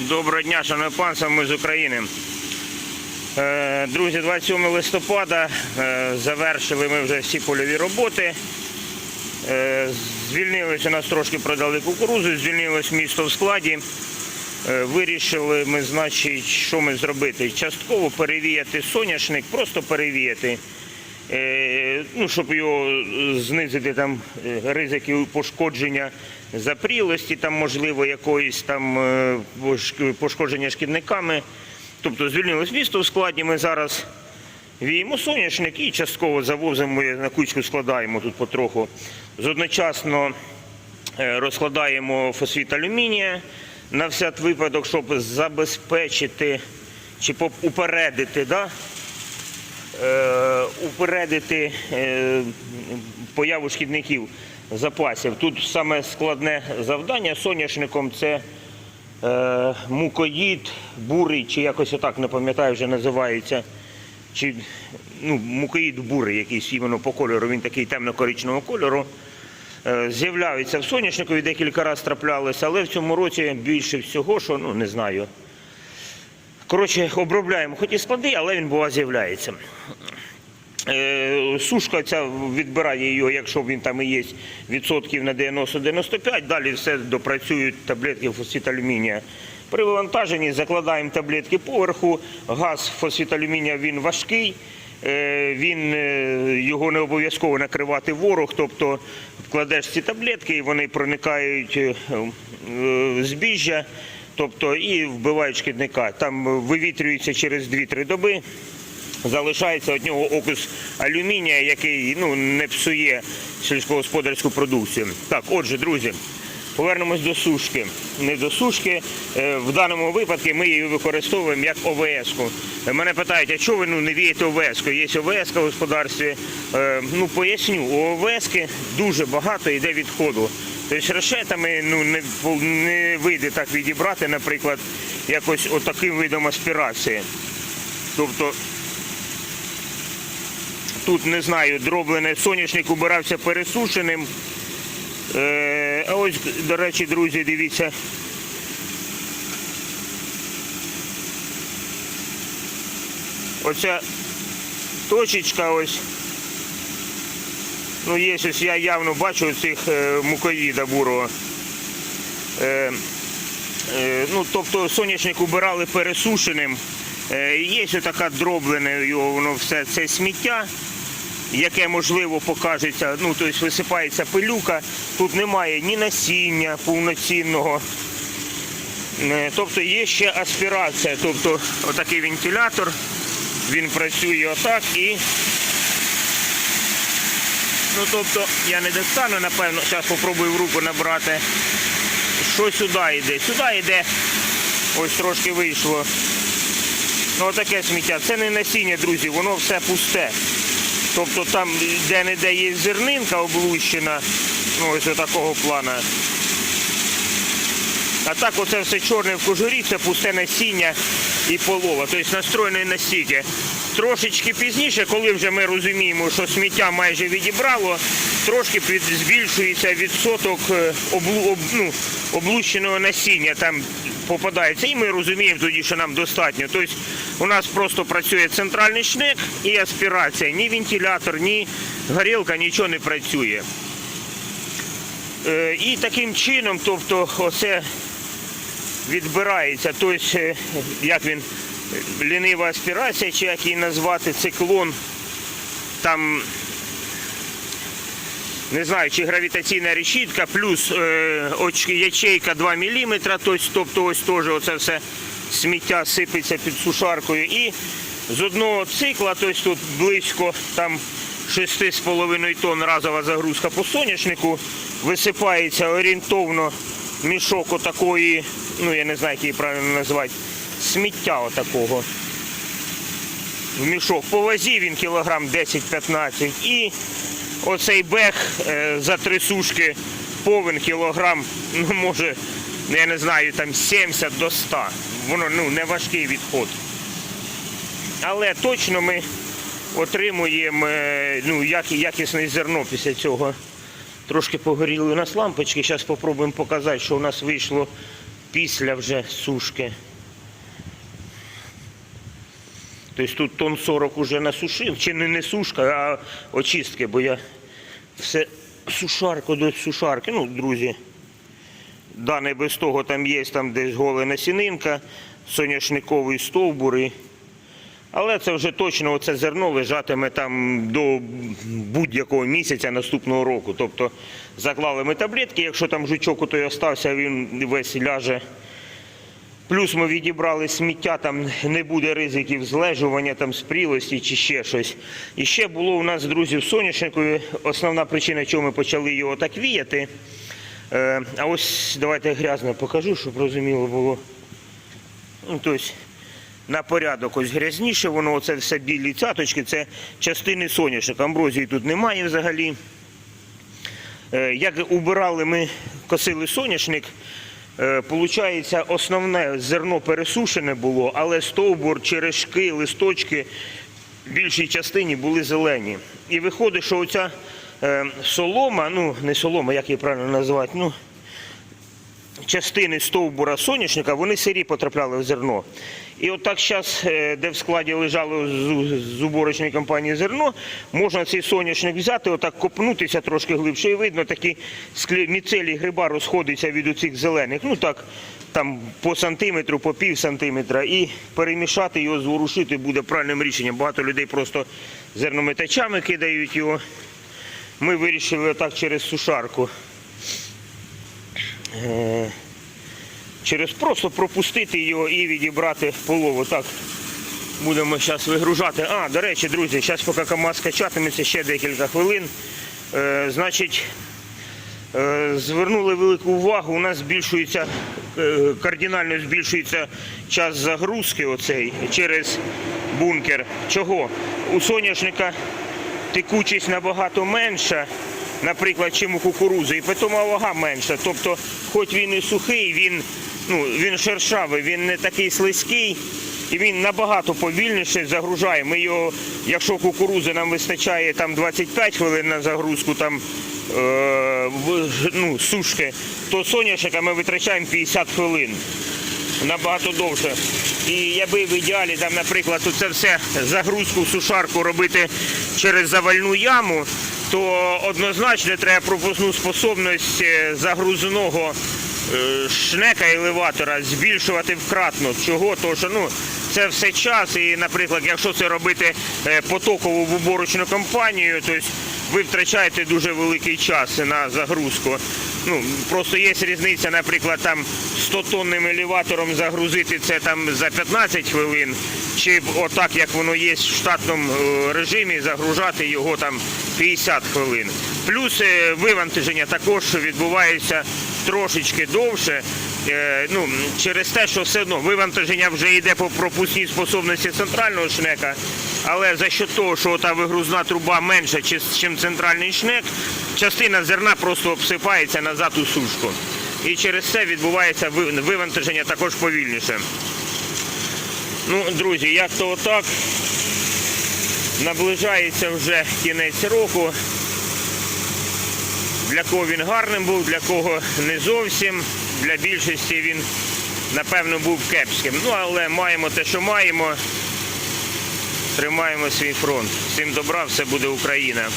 Доброго дня, шановне панство, ми з України. Е, Друзі, 27 листопада е, завершили ми вже всі польові роботи. Е, Звільнилось у нас трошки продали кукурузу, звільнилось місто в складі. Вирішили ми, значить, що ми зробити? Частково перевіяти соняшник, просто перевіяти. Ну, щоб його знизити там ризики пошкодження запрілості, там, можливо, якоїсь там е, пошкодження шкідниками. Тобто звільнилось місто в складі. Ми зараз віємо соняшник і частково завозимо на кучку складаємо тут потроху. З одночасно е, розкладаємо фосфіт алюмінія на всяк випадок, щоб забезпечити чи упередити да, е, упередити появу шкідників запасів. Тут саме складне завдання соняшником це е, мукоїд, бурий, чи якось отак не пам'ятаю, вже називається. Чи ну, мукоїд бурий якийсь іменно по кольору, він такий темно-коричневого кольору. Е, З'являються в соняшникові декілька разів траплялися, але в цьому році більше всього, що ну не знаю. Коротше, обробляємо хоч і склади, але він бува з'являється. Е, Сушка ця відбирає його, якщо він там і є відсотків на 90-95, далі все допрацюють таблетки фосфіт алюмінія. При вивантаженні закладаємо таблетки поверху, газ фосфіт алюмінія він важкий, е, він, е, його не обов'язково накривати ворог, тобто вкладеш ці таблетки і вони проникають збіжжя, тобто і вбивають шкідника. Там вивітрюється через 2-3 доби. Залишається від нього окус алюмінія, який ну, не псує сільськогосподарську продукцію. Так, отже, друзі, повернемось до сушки. Не до сушки. Е, В даному випадку ми її використовуємо як ОВС-ку. Мене питають, а чого ви ну, не вієте ОВС-ку? Є ОВС в господарстві. Е, Ну, поясню, у ОВС-ки дуже багато йде відходу. Тобто решетами ну, не, не вийде так відібрати, наприклад, якось отаким видом аспірації. Тобто Тут не знаю, дроблене соняшник убирався пересушеним. Е, а ось, до речі, друзі, дивіться. Оця точечка ось. Ну, є ось я явно бачу цих е, мукоїда бурого. Е, Е, ну, тобто соняшник убирали пересушеним. Е, Є ось така дроблене його, воно все це сміття, яке можливо покажеться, ну тобто висипається пилюка. Тут немає ні насіння повноцінного. Е, Тобто є ще аспірація, тобто отакий вентилятор, він працює отак і. Ну тобто я не достану, напевно, зараз спробую в руку набрати що сюди йде? Сюди йде, ось трошки вийшло. Ну, таке сміття. Це не насіння, друзі, воно все пусте. Тобто там, де-не-де є зернинка облущена, ну ось такого плана. А так оце все чорне в кожурі, це пусте насіння і полова. Тобто настроєний настільки. Трошечки пізніше, коли вже ми розуміємо, що сміття майже відібрало, трошки збільшується відсоток е, облу, об, ну, облущеного насіння там попадається. І ми розуміємо тоді, що нам достатньо. Тобто у нас просто працює центральний шнек і аспірація. Ні вентилятор, ні горілка, нічого не працює. Е, І таким чином, тобто, оце відбирається, тобто, е, як він, лінива аспірація, чи як її назвати, циклон, там, не знаю, чи гравітаційна решітка, плюс е, ячейка 2 мм, тобто ось теж оце все сміття сипеться під сушаркою. І з одного цикла, тобто тут близько там 6,5 тонн разова загрузка по соняшнику, висипається орієнтовно мішок отакої, ну я не знаю, як її правильно назвати, сміття отакого. В мішок по вазі він кілограм 10-15 і оцей бег е, за три сушки повен кілограм, ну може, я не знаю, там 70 до 100. Воно ну, не важкий відход. Але точно ми отримуємо е, ну, якісне зерно після цього. Трошки погоріли у нас лампочки. Зараз спробуємо показати, що у нас вийшло після вже сушки. Тобто тут тон 40 уже насушив, чи не, не сушка, а очистки, бо я все сушарку до сушарки. Ну, друзі, да, не без того там є там десь голена сінинка, соняшниковий стовбур. і- Але це вже точно оце зерно лежатиме там до будь-якого місяця наступного року. Тобто заклали ми таблетки, якщо там жучок той остався, він весь ляже. Плюс ми відібрали сміття, там не буде ризиків злежування, там спрілості чи ще щось. І ще було у нас, друзі, в соняшнику основна причина, чому ми почали його так віяти. Е, а ось давайте грязно покажу, щоб розуміло було. Ну, тобто, на порядок ось грязніше, воно оце все білі цяточки, це частини соняшника. Амброзії тут немає взагалі. Е, Як убирали ми, косили соняшник, е, получається, основне зерно пересушене було, але стовбур, черешки, листочки в більшій частині були зелені. І виходить, що оця солома, ну не солома, як її правильно називати, ну частини стовбура соняшника, вони сирі потрапляли в зерно. І от так зараз, де в складі лежало з, уборочної компанії зерно, можна цей соняшник взяти, отак копнутися трошки глибше, і видно, такі міцелій гриба розходиться від оцих зелених. Ну так, там по сантиметру, по пів сантиметра, і перемішати його, зворушити буде правильним рішенням. Багато людей просто зернометачами кидають його. Ми вирішили отак через сушарку. Е, через просто пропустити його і відібрати полову. Так, будемо зараз вигружати. А, до речі, друзі, зараз поки КАМАЗ качатиметься ще декілька хвилин. Е, значить, е, звернули велику увагу, у нас збільшується, е, кардинально збільшується час загрузки оцей через бункер. Чого? У соняшника текучість набагато менша, наприклад, чим у кукурузи, і питома вага менша. Тобто, хоч він і сухий, він, ну, він шершавий, він не такий слизький. І він набагато повільніше загружає. Ми його, якщо кукурузи нам вистачає там 25 хвилин на загрузку там, е, ну, сушки, то соняшника ми витрачаємо 50 хвилин набагато довше. І якби в ідеалі, там, наприклад, це все загрузку в сушарку робити через завальну яму, то однозначно треба пропускну способність е, загрузного е, шнека елеватора збільшувати вкратно. Чого? Тому що ну, це все час. І, наприклад, якщо це робити е, потокову виборочну кампанію, то ви втрачаєте дуже великий час на загрузку. Ну, просто є різниця, наприклад, там 100 тонним елеватором загрузити це там за 15 хвилин, чи отак, як воно є в штатному е, режимі, загружати його там 50 хвилин. Плюс е, вивантаження також відбувається трошечки довше. Е, Ну, через те, що все одно вивантаження вже йде по пропускній способності центрального шнека, але за що того, що та вигрузна труба менша, ніж центральний шнек, частина зерна просто обсипається назад у сушку. І через це відбувається ви- вивантаження також повільніше. Ну, друзі, як то отак. Наближається вже кінець року. Для кого він гарним був, для кого не зовсім. Для більшості він, напевно, був кепським. Ну, але маємо те, що маємо. Тримаємо свій фронт. Всім добра, все буде Україна.